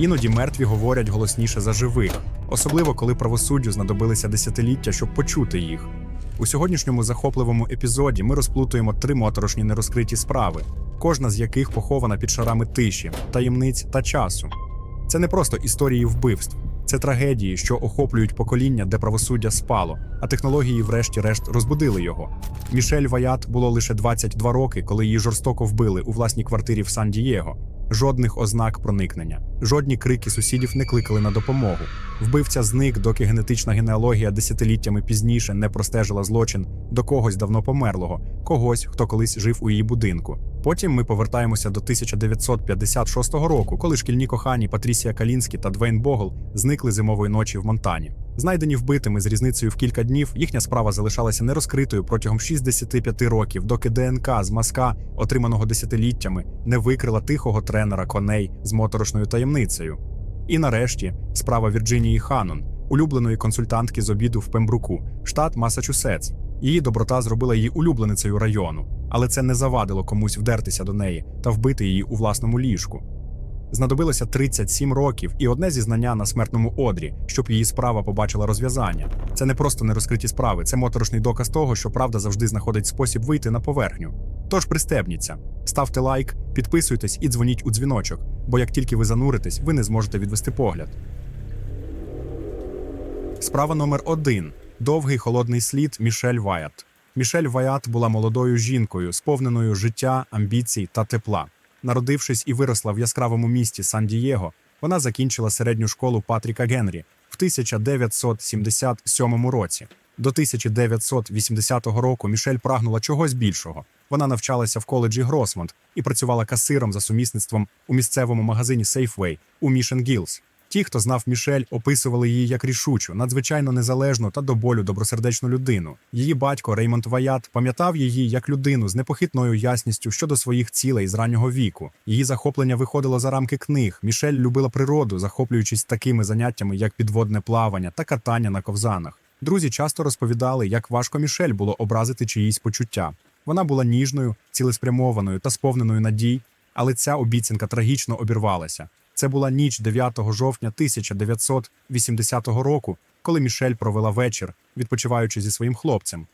Іноді мертві говорять голосніше за живих, особливо коли правосуддю знадобилися десятиліття, щоб почути їх. У сьогоднішньому захопливому епізоді ми розплутуємо три моторошні нерозкриті справи, кожна з яких похована під шарами тиші, таємниць та часу. Це не просто історії вбивств, це трагедії, що охоплюють покоління, де правосуддя спало, а технології, врешті-решт, розбудили його. Мішель Ваят було лише 22 роки, коли її жорстоко вбили у власній квартирі в Сан-Дієго. Жодних ознак проникнення, жодні крики сусідів не кликали на допомогу. Вбивця зник, доки генетична генеалогія десятиліттями пізніше не простежила злочин до когось давно померлого, когось, хто колись жив у її будинку. Потім ми повертаємося до 1956 року, коли шкільні кохані Патрісія Калінські та Двейн Богл зникли зимової ночі в Монтані. Знайдені вбитими з різницею в кілька днів, їхня справа залишалася нерозкритою протягом 65 років, доки ДНК з мазка, отриманого десятиліттями, не викрила тихого тренера коней з моторошною таємницею. І нарешті справа Вірджинії Ханон, улюбленої консультантки з обіду в Пембруку, штат Масачусетс. Її доброта зробила її улюбленицею району, але це не завадило комусь вдертися до неї та вбити її у власному ліжку. Знадобилося 37 років і одне зізнання на смертному одрі, щоб її справа побачила розв'язання. Це не просто нерозкриті справи, це моторошний доказ того, що правда завжди знаходить спосіб вийти на поверхню. Тож пристебніться, ставте лайк, підписуйтесь і дзвоніть у дзвіночок, бо як тільки ви зануритесь, ви не зможете відвести погляд. Справа номер один: довгий холодний слід Мішель Ваят. Мішель Ваят була молодою жінкою, сповненою життя, амбіцій та тепла. Народившись і виросла в яскравому місті Сан-Дієго, вона закінчила середню школу Патріка Генрі в 1977 році. До 1980 року Мішель прагнула чогось більшого. Вона навчалася в коледжі Гросмонд і працювала касиром за сумісництвом у місцевому магазині Safeway у Мішен Гілз. Ті, хто знав Мішель, описували її як рішучу, надзвичайно незалежну та до болю добросердечну людину. Її батько Реймонд Ваят пам'ятав її як людину з непохитною ясністю щодо своїх цілей з раннього віку. Її захоплення виходило за рамки книг. Мішель любила природу, захоплюючись такими заняттями, як підводне плавання та катання на ковзанах. Друзі часто розповідали, як важко Мішель було образити чиїсь почуття. Вона була ніжною, цілеспрямованою та сповненою надій, але ця обіцянка трагічно обірвалася. Це була ніч 9 жовтня 1980 року, коли Мішель провела вечір, відпочиваючи зі своїм хлопцем.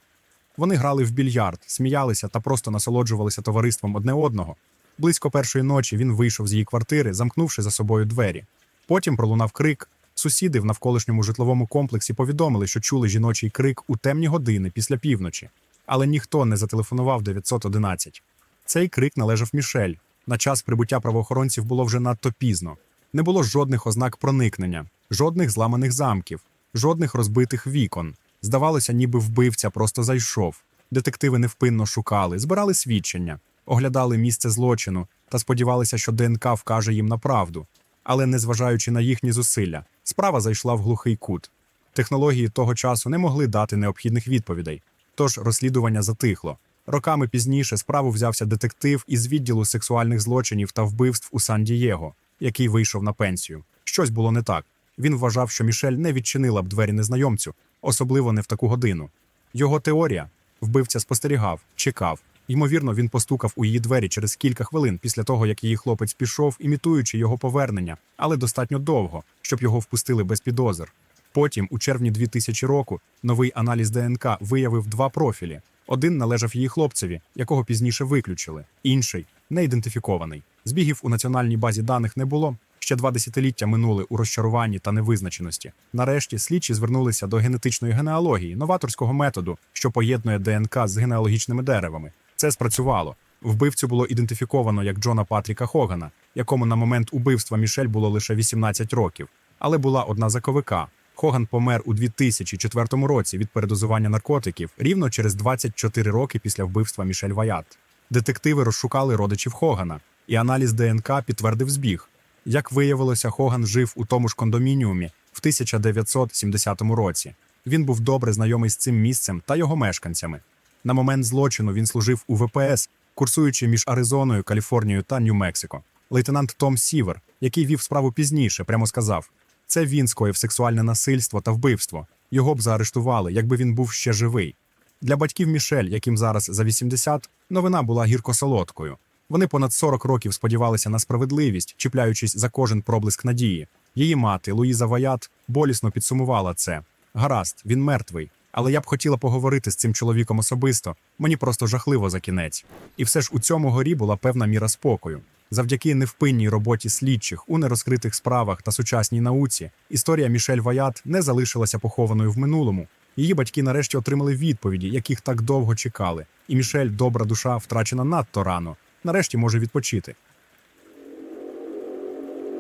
Вони грали в більярд, сміялися та просто насолоджувалися товариством одне одного. Близько першої ночі він вийшов з її квартири, замкнувши за собою двері. Потім пролунав крик. Сусіди в навколишньому житловому комплексі повідомили, що чули жіночий крик у темні години після півночі, але ніхто не зателефонував 911. Цей крик належав Мішель. На час прибуття правоохоронців було вже надто пізно. Не було жодних ознак проникнення, жодних зламаних замків, жодних розбитих вікон. Здавалося, ніби вбивця просто зайшов. Детективи невпинно шукали, збирали свідчення, оглядали місце злочину та сподівалися, що ДНК вкаже їм на правду. Але, незважаючи на їхні зусилля, справа зайшла в глухий кут. Технології того часу не могли дати необхідних відповідей, тож розслідування затихло. Роками пізніше справу взявся детектив із відділу сексуальних злочинів та вбивств у Сан-Дієго, який вийшов на пенсію. Щось було не так. Він вважав, що Мішель не відчинила б двері незнайомцю, особливо не в таку годину. Його теорія вбивця спостерігав, чекав. Ймовірно, він постукав у її двері через кілька хвилин після того, як її хлопець пішов, імітуючи його повернення, але достатньо довго, щоб його впустили без підозр. Потім, у червні 2000 року, новий аналіз ДНК виявив два профілі. Один належав її хлопцеві, якого пізніше виключили, інший не ідентифікований. Збігів у національній базі даних не було. Ще два десятиліття минули у розчаруванні та невизначеності. Нарешті слідчі звернулися до генетичної генеалогії, новаторського методу, що поєднує ДНК з генеалогічними деревами. Це спрацювало. Вбивцю було ідентифіковано як Джона Патріка Хогана, якому на момент убивства Мішель було лише 18 років. Але була одна заковика. Хоган помер у 2004 році від передозування наркотиків рівно через 24 роки після вбивства Мішель Ваят. Детективи розшукали родичів Хогана, і аналіз ДНК підтвердив збіг. Як виявилося, Хоган жив у тому ж кондомініумі в 1970 році. Він був добре знайомий з цим місцем та його мешканцями. На момент злочину він служив у ВПС, курсуючи між Аризоною, Каліфорнією та Нью-Мексико. Лейтенант Том Сівер, який вів справу пізніше, прямо сказав: це він скоїв сексуальне насильство та вбивство. Його б заарештували, якби він був ще живий. Для батьків Мішель, яким зараз за 80, новина була гірко-солодкою. Вони понад 40 років сподівалися на справедливість, чіпляючись за кожен проблиск надії. Її мати Луїза Ваят болісно підсумувала це. Гаразд, він мертвий, але я б хотіла поговорити з цим чоловіком особисто. Мені просто жахливо за кінець. І все ж у цьому горі була певна міра спокою. Завдяки невпинній роботі слідчих у нерозкритих справах та сучасній науці історія Мішель Ваят не залишилася похованою в минулому. Її батьки нарешті отримали відповіді, яких так довго чекали. І Мішель, добра душа, втрачена надто рано. Нарешті може відпочити.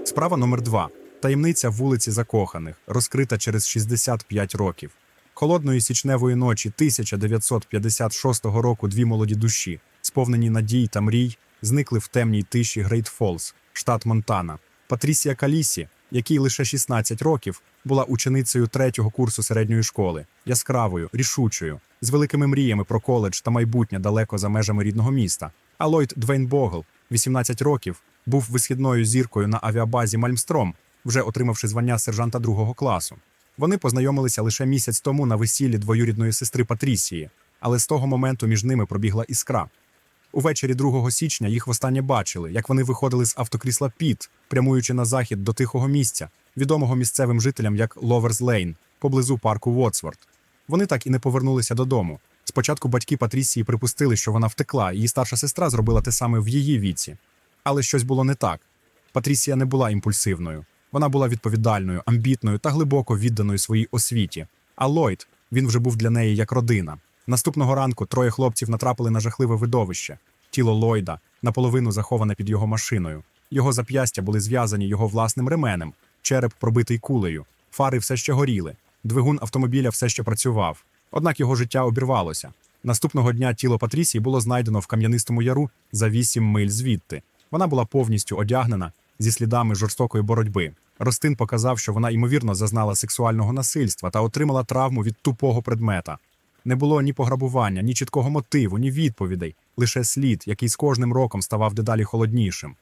Справа номер два. Таємниця вулиці Закоханих, розкрита через 65 років. Холодної січневої ночі 1956 року дві молоді душі, сповнені надій та мрій, зникли в темній тиші Грейт Фолз, штат Монтана. Патрісія Калісі, якій лише 16 років, була ученицею третього курсу середньої школи, яскравою, рішучою, з великими мріями про коледж та майбутнє далеко за межами рідного міста. А Ллойд Двейн Богл, 18 років, був висхідною зіркою на авіабазі Мальмстром, вже отримавши звання сержанта другого класу. Вони познайомилися лише місяць тому на весіллі двоюрідної сестри Патрісії, але з того моменту між ними пробігла іскра. Увечері 2 січня їх востаннє бачили, як вони виходили з автокрісла Піт, прямуючи на захід до тихого місця, відомого місцевим жителям як Ловерс Лейн, поблизу парку Вотсворт. Вони так і не повернулися додому. Спочатку батьки Патрісії припустили, що вона втекла, її старша сестра зробила те саме в її віці. Але щось було не так. Патрісія не була імпульсивною. Вона була відповідальною, амбітною та глибоко відданою своїй освіті. А Ллойд, він вже був для неї як родина. Наступного ранку троє хлопців натрапили на жахливе видовище. Тіло Ллойда, наполовину заховане під його машиною. Його зап'ястя були зв'язані його власним ременем, череп пробитий кулею, фари все ще горіли, двигун автомобіля все ще працював. Однак його життя обірвалося. Наступного дня тіло Патрісії було знайдено в кам'янистому яру за вісім миль звідти. Вона була повністю одягнена зі слідами жорстокої боротьби. Ростин показав, що вона ймовірно зазнала сексуального насильства та отримала травму від тупого предмета. Не було ні пограбування, ні чіткого мотиву, ні відповідей, лише слід, який з кожним роком ставав дедалі холоднішим.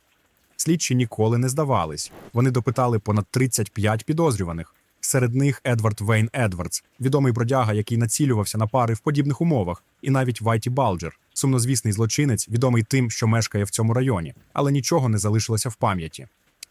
Слідчі ніколи не здавались. Вони допитали понад 35 підозрюваних. Серед них Едвард Вейн Едвардс, відомий бродяга, який націлювався на пари в подібних умовах, і навіть Вайті Балджер, сумнозвісний злочинець, відомий тим, що мешкає в цьому районі, але нічого не залишилося в пам'яті.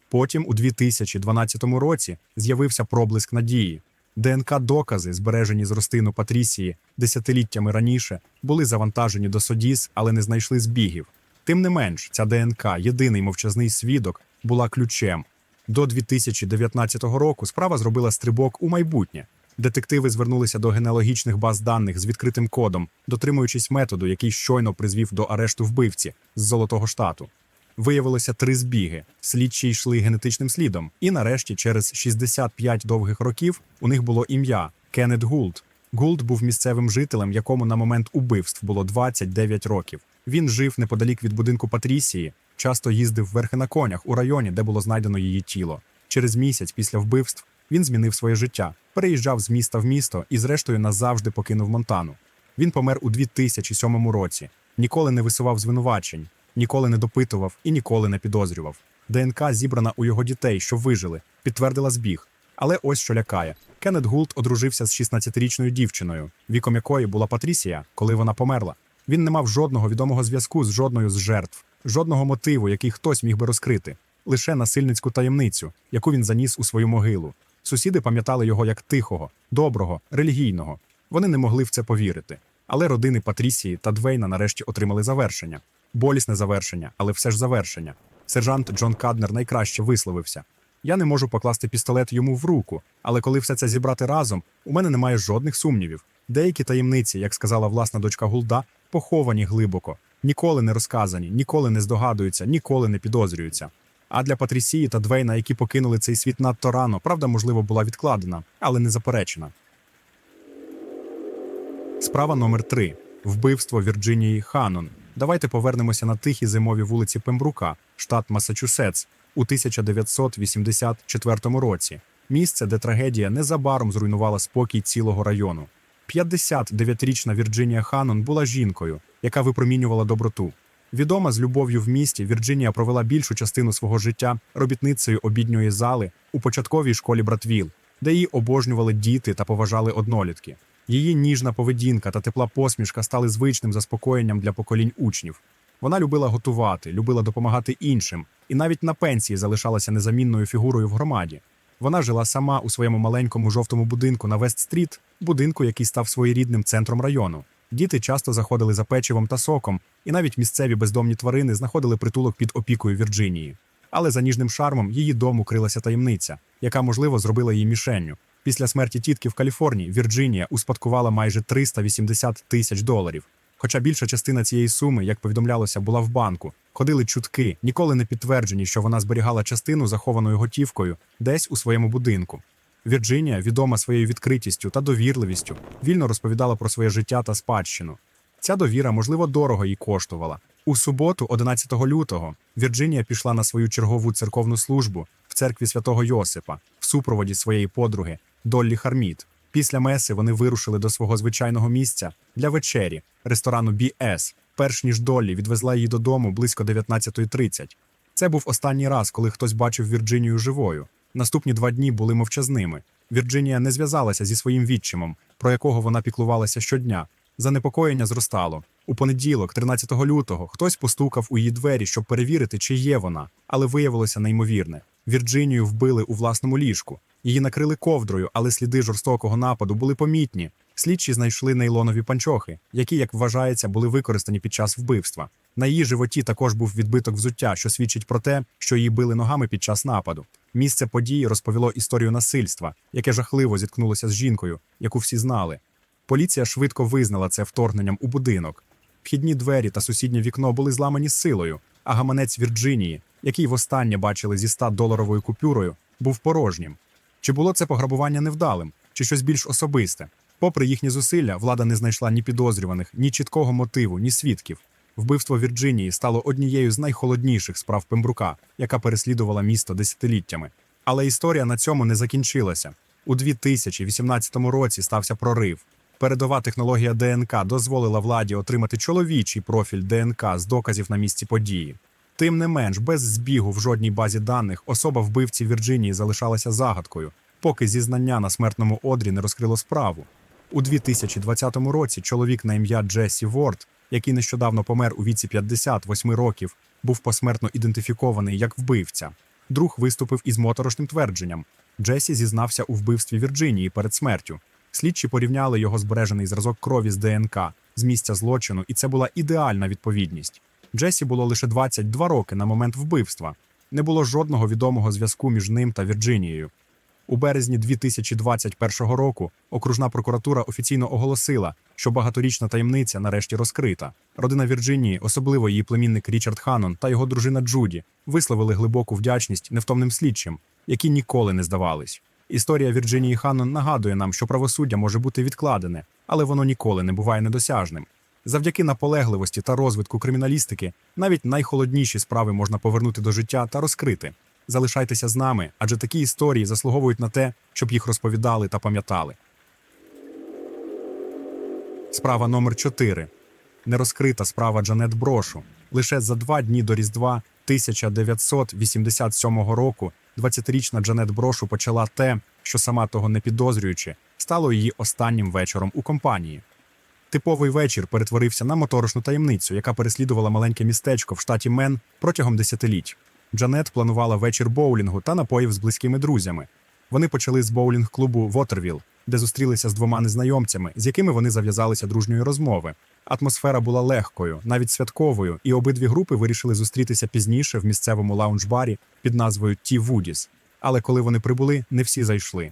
Потім, у 2012 році, з'явився проблиск надії. ДНК-докази, збережені з розтину Патрісії десятиліттями раніше, були завантажені до Содіс, але не знайшли збігів. Тим не менш, ця ДНК, єдиний мовчазний свідок, була ключем. До 2019 року справа зробила стрибок у майбутнє. Детективи звернулися до генеалогічних баз даних з відкритим кодом, дотримуючись методу, який щойно призвів до арешту вбивці з Золотого Штату. Виявилося три збіги. Слідчі йшли генетичним слідом, і нарешті, через 65 довгих років, у них було ім'я Кеннет Гулд. Гулд був місцевим жителем, якому на момент убивств було 29 років. Він жив неподалік від будинку Патрісії, часто їздив верхи на конях у районі, де було знайдено її тіло. Через місяць після вбивств він змінив своє життя, переїжджав з міста в місто і, зрештою, назавжди покинув Монтану. Він помер у 2007 році, ніколи не висував звинувачень, ніколи не допитував і ніколи не підозрював. ДНК, зібрана у його дітей, що вижили, підтвердила збіг. Але ось що лякає: Кеннет Гулд одружився з 16-річною дівчиною, віком якої була Патрісія, коли вона померла. Він не мав жодного відомого зв'язку з жодною з жертв, жодного мотиву, який хтось міг би розкрити, лише насильницьку таємницю, яку він заніс у свою могилу. Сусіди пам'ятали його як тихого, доброго, релігійного. Вони не могли в це повірити. Але родини Патрісії та Двейна нарешті отримали завершення. Болісне завершення, але все ж завершення. Сержант Джон Каднер найкраще висловився. Я не можу покласти пістолет йому в руку, але коли все це зібрати разом, у мене немає жодних сумнівів. Деякі таємниці, як сказала власна дочка Гулда, поховані глибоко, ніколи не розказані, ніколи не здогадуються, ніколи не підозрюються. А для Патрісії та Двейна, які покинули цей світ надто рано, правда, можливо, була відкладена, але не заперечена. Справа номер 3 вбивство Вірджинії Ханон. Давайте повернемося на тихі зимові вулиці Пембрука, штат Масачусетс, у 1984 році. Місце, де трагедія незабаром зруйнувала спокій цілого району. 59-річна Вірджинія Ханон була жінкою, яка випромінювала доброту. Відома з любов'ю в місті, Вірджинія провела більшу частину свого життя робітницею обідньої зали у початковій школі Братвіл, де її обожнювали діти та поважали однолітки. Її ніжна поведінка та тепла посмішка стали звичним заспокоєнням для поколінь учнів. Вона любила готувати, любила допомагати іншим, і навіть на пенсії залишалася незамінною фігурою в громаді. Вона жила сама у своєму маленькому жовтому будинку на Вест-стріт, будинку, який став своєрідним центром району. Діти часто заходили за печивом та соком, і навіть місцеві бездомні тварини знаходили притулок під опікою Вірджинії. Але за ніжним шармом її дому крилася таємниця, яка, можливо, зробила її мішенню. Після смерті тітки в Каліфорнії Вірджинія успадкувала майже 380 тисяч доларів. Хоча більша частина цієї суми, як повідомлялося, була в банку. Ходили чутки, ніколи не підтверджені, що вона зберігала частину захованою готівкою десь у своєму будинку. Вірджинія, відома своєю відкритістю та довірливістю, вільно розповідала про своє життя та спадщину. Ця довіра, можливо, дорого їй коштувала. У суботу, 11 лютого, Вірджинія пішла на свою чергову церковну службу в церкві святого Йосипа в супроводі своєї подруги Доллі Харміт. Після меси вони вирушили до свого звичайного місця для вечері ресторану BS, перш ніж Доллі відвезла її додому близько 19.30. Це був останній раз, коли хтось бачив Вірджинію живою. Наступні два дні були мовчазними. Вірджинія не зв'язалася зі своїм відчимом, про якого вона піклувалася щодня. Занепокоєння зростало. У понеділок, 13 лютого, хтось постукав у її двері, щоб перевірити, чи є вона, але виявилося неймовірне. Вірджинію вбили у власному ліжку. Її накрили ковдрою, але сліди жорстокого нападу були помітні. Слідчі знайшли нейлонові панчохи, які, як вважається, були використані під час вбивства. На її животі також був відбиток взуття, що свідчить про те, що її били ногами під час нападу. Місце події розповіло історію насильства, яке жахливо зіткнулося з жінкою, яку всі знали. Поліція швидко визнала це вторгненням у будинок. Вхідні двері та сусіднє вікно були зламані силою, а гаманець Вірджинії, який востаннє бачили зі 100-доларовою купюрою, був порожнім. Чи було це пограбування невдалим, чи щось більш особисте? Попри їхні зусилля, влада не знайшла ні підозрюваних, ні чіткого мотиву, ні свідків. Вбивство Вірджинії стало однією з найхолодніших справ Пембрука, яка переслідувала місто десятиліттями. Але історія на цьому не закінчилася. У 2018 році стався прорив. Передова технологія ДНК дозволила владі отримати чоловічий профіль ДНК з доказів на місці події. Тим не менш, без збігу в жодній базі даних особа вбивці Вірджинії залишалася загадкою, поки зізнання на смертному одрі не розкрило справу. У 2020 році чоловік на ім'я Джесі Ворд, який нещодавно помер у віці 58 років, був посмертно ідентифікований як вбивця. Друг виступив із моторошним твердженням. Джесі зізнався у вбивстві Вірджинії перед смертю. Слідчі порівняли його збережений зразок крові з ДНК з місця злочину, і це була ідеальна відповідність. Джесі було лише 22 роки на момент вбивства. Не було жодного відомого зв'язку між ним та Вірджинією. У березні 2021 року окружна прокуратура офіційно оголосила, що багаторічна таємниця нарешті розкрита. Родина Вірджинії, особливо її племінник Річард Ханон та його дружина Джуді, висловили глибоку вдячність невтомним слідчим, які ніколи не здавались. Історія Вірджинії Ханон нагадує нам, що правосуддя може бути відкладене, але воно ніколи не буває недосяжним. Завдяки наполегливості та розвитку криміналістики навіть найхолодніші справи можна повернути до життя та розкрити. Залишайтеся з нами, адже такі історії заслуговують на те, щоб їх розповідали та пам'ятали. Справа номер 4 Нерозкрита справа Джанет Брошу. Лише за два дні до Різдва 1987 року 20-річна Джанет Брошу почала те, що сама того не підозрюючи, стало її останнім вечором у компанії. Типовий вечір перетворився на моторошну таємницю, яка переслідувала маленьке містечко в штаті Мен протягом десятиліть. Джанет планувала вечір боулінгу та напоїв з близькими друзями. Вони почали з боулінг-клубу Вотервіл, де зустрілися з двома незнайомцями, з якими вони зав'язалися дружньої розмови. Атмосфера була легкою, навіть святковою, і обидві групи вирішили зустрітися пізніше в місцевому лаунж-барі під назвою Ті Вудіс. Але коли вони прибули, не всі зайшли.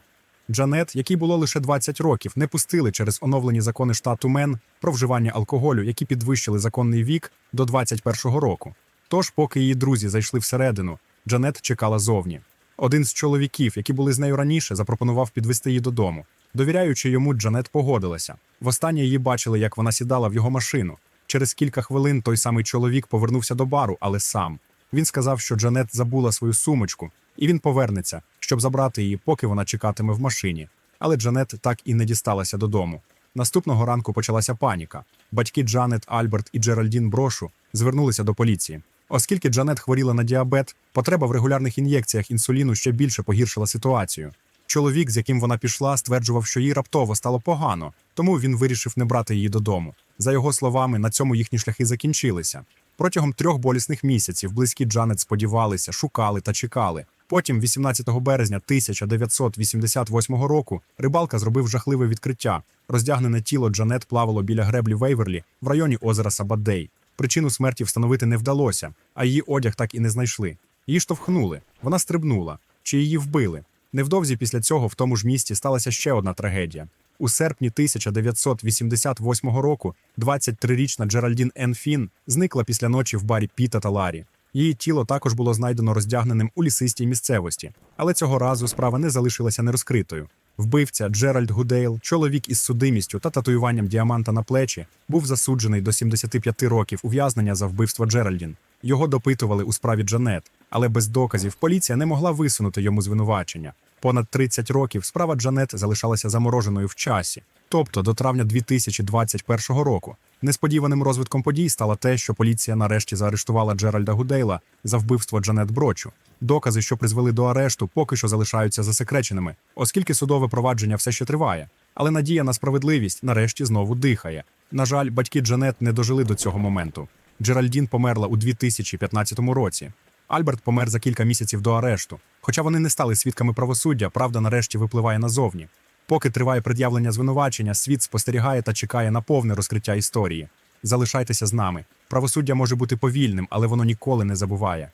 Джанет, якій було лише 20 років, не пустили через оновлені закони штату Мен про вживання алкоголю, які підвищили законний вік до 21-го року. Тож, поки її друзі зайшли всередину, Джанет чекала зовні. Один з чоловіків, які були з нею раніше, запропонував підвести її додому. Довіряючи йому, Джанет погодилася. Востаннє її бачили, як вона сідала в його машину. Через кілька хвилин той самий чоловік повернувся до бару, але сам. Він сказав, що Джанет забула свою сумочку, і він повернеться, щоб забрати її, поки вона чекатиме в машині. Але Джанет так і не дісталася додому. Наступного ранку почалася паніка. Батьки Джанет, Альберт і Джеральдін Брошу звернулися до поліції. Оскільки Джанет хворіла на діабет, потреба в регулярних ін'єкціях інсуліну ще більше погіршила ситуацію. Чоловік, з яким вона пішла, стверджував, що їй раптово стало погано, тому він вирішив не брати її додому. За його словами, на цьому їхні шляхи закінчилися. Протягом трьох болісних місяців близькі Джанет сподівалися, шукали та чекали. Потім, 18 березня 1988 року, рибалка зробив жахливе відкриття. Роздягнене тіло Джанет плавало біля греблі Вейверлі в районі озера Сабаддей. Причину смерті встановити не вдалося, а її одяг так і не знайшли. Її штовхнули, вона стрибнула, чи її вбили. Невдовзі після цього в тому ж місті сталася ще одна трагедія. У серпні 1988 року 23-річна Джеральдін Енн Фін зникла після ночі в барі Піта та Ларі. Її тіло також було знайдено роздягненим у лісистій місцевості, але цього разу справа не залишилася нерозкритою. Вбивця Джеральд Гудейл, чоловік із судимістю та татуюванням діаманта на плечі, був засуджений до 75 років ув'язнення за вбивство Джеральдін. Його допитували у справі Джанет, але без доказів поліція не могла висунути йому звинувачення. Понад 30 років справа Джанет залишалася замороженою в часі, тобто до травня 2021 року. Несподіваним розвитком подій стало те, що поліція нарешті заарештувала Джеральда Гудейла за вбивство Джанет Брочу. Докази, що призвели до арешту, поки що залишаються засекреченими, оскільки судове провадження все ще триває. Але надія на справедливість нарешті знову дихає. На жаль, батьки Джанет не дожили до цього моменту. Джеральдін померла у 2015 році. Альберт помер за кілька місяців до арешту. Хоча вони не стали свідками правосуддя, правда нарешті випливає назовні. Поки триває пред'явлення звинувачення, світ спостерігає та чекає на повне розкриття історії. Залишайтеся з нами. Правосуддя може бути повільним, але воно ніколи не забуває.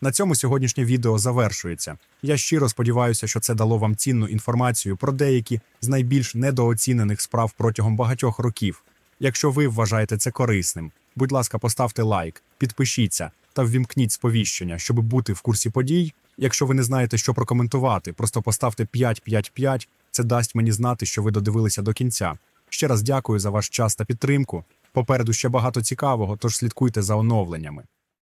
На цьому сьогоднішнє відео завершується. Я щиро сподіваюся, що це дало вам цінну інформацію про деякі з найбільш недооцінених справ протягом багатьох років. Якщо ви вважаєте це корисним, будь ласка, поставте лайк, підпишіться та ввімкніть сповіщення, щоб бути в курсі подій. Якщо ви не знаєте, що прокоментувати, просто поставте 555, Це дасть мені знати, що ви додивилися до кінця. Ще раз дякую за ваш час та підтримку. Попереду ще багато цікавого, тож слідкуйте за оновленнями.